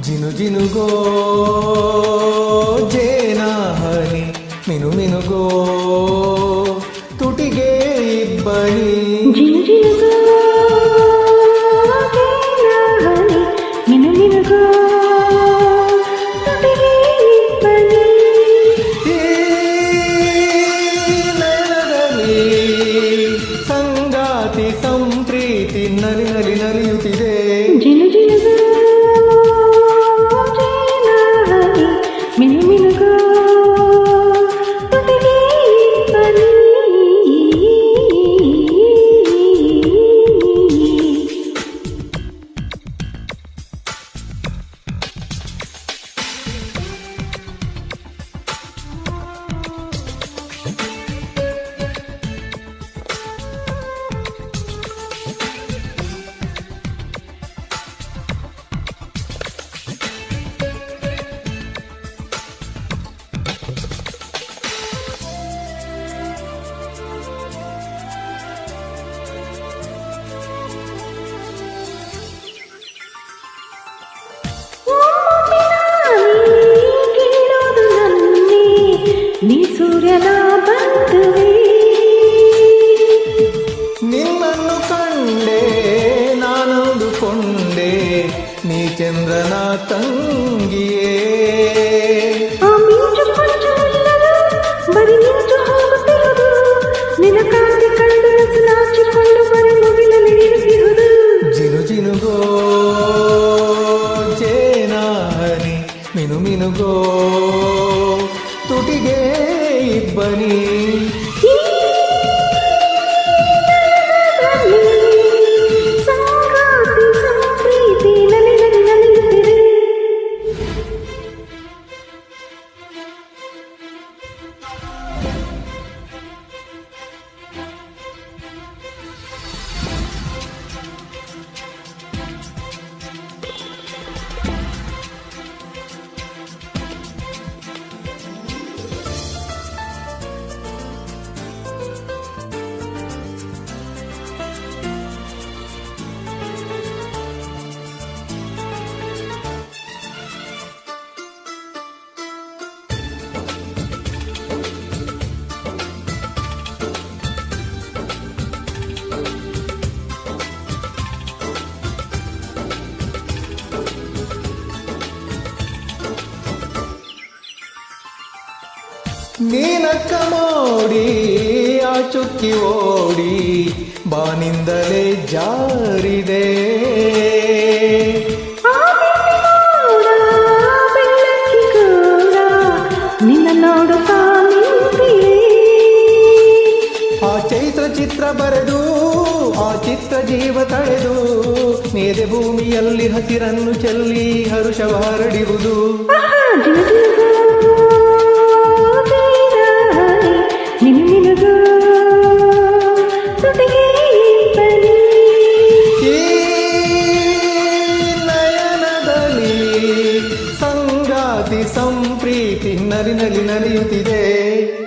ಜಿನು ಜಿನುಗೋ ಜೇನ ಹನಿ ಮಿನು ಮಿನುಗೋ ತುಟಿಗೆ ಇಬ್ಬನಿ ಜಿನು ಜಿನುಗೋ ನೀ ಸೂರ್ಯನ ಬಂದುವೆ ನಿನ್ನನ್ನು ಕಂಡೆ ನಾನಂದುಕೊಂಡೆ ನೀ ಚಂದ್ರನ ತಂಗಿಯೇ ಆ ಮಿಂಚು ಕೊಂಚು ಇಲ್ಲದು ಬರಿ ಮಿಂಚು ಹೋಗುತ್ತಿರುವುದು ನಿನ್ನ ಕಾಂತಿ ಕಂಡು ನಸು ನಾಚಿಕೊಂಡು ಬರಿ ಮುಗಿಲಲ್ಲಿ ನಿರುತ್ತಿರುವುದು ಜಿನು ಜಿನುಗೋ ಜೇನ ಹನಿ ಮಿನು ಮಿನುಗೋ ತುಟಿಗೆ ಇಬ್ಬನಿ ನೀನಕ್ಕ ಮೋಡಿ ಆ ಚುಕ್ಕಿ ಓಡಿ ಬಾನಿಂದಲೇ ಜಾರಿದೆ. ನಿನ್ನ ನೋಡುತ್ತಾ ಆ ಚೈತ್ರ ಚಿತ್ರ ಬರೆದು ಆ ಚಿತ್ರ ಜೀವ ತಳೆದು ನೇದೆ ಭೂಮಿಯಲ್ಲಿ ಹಸಿರನ್ನು ಚೆಲ್ಲಿ ಹರುಷ ಹರಡಿರುವುದು. ಸಂಗಾತಿ ಸಂಪ್ರೀತಿ ನಲಿ ನಲಿ ನಲಿಯುತ್ತಿದೆ.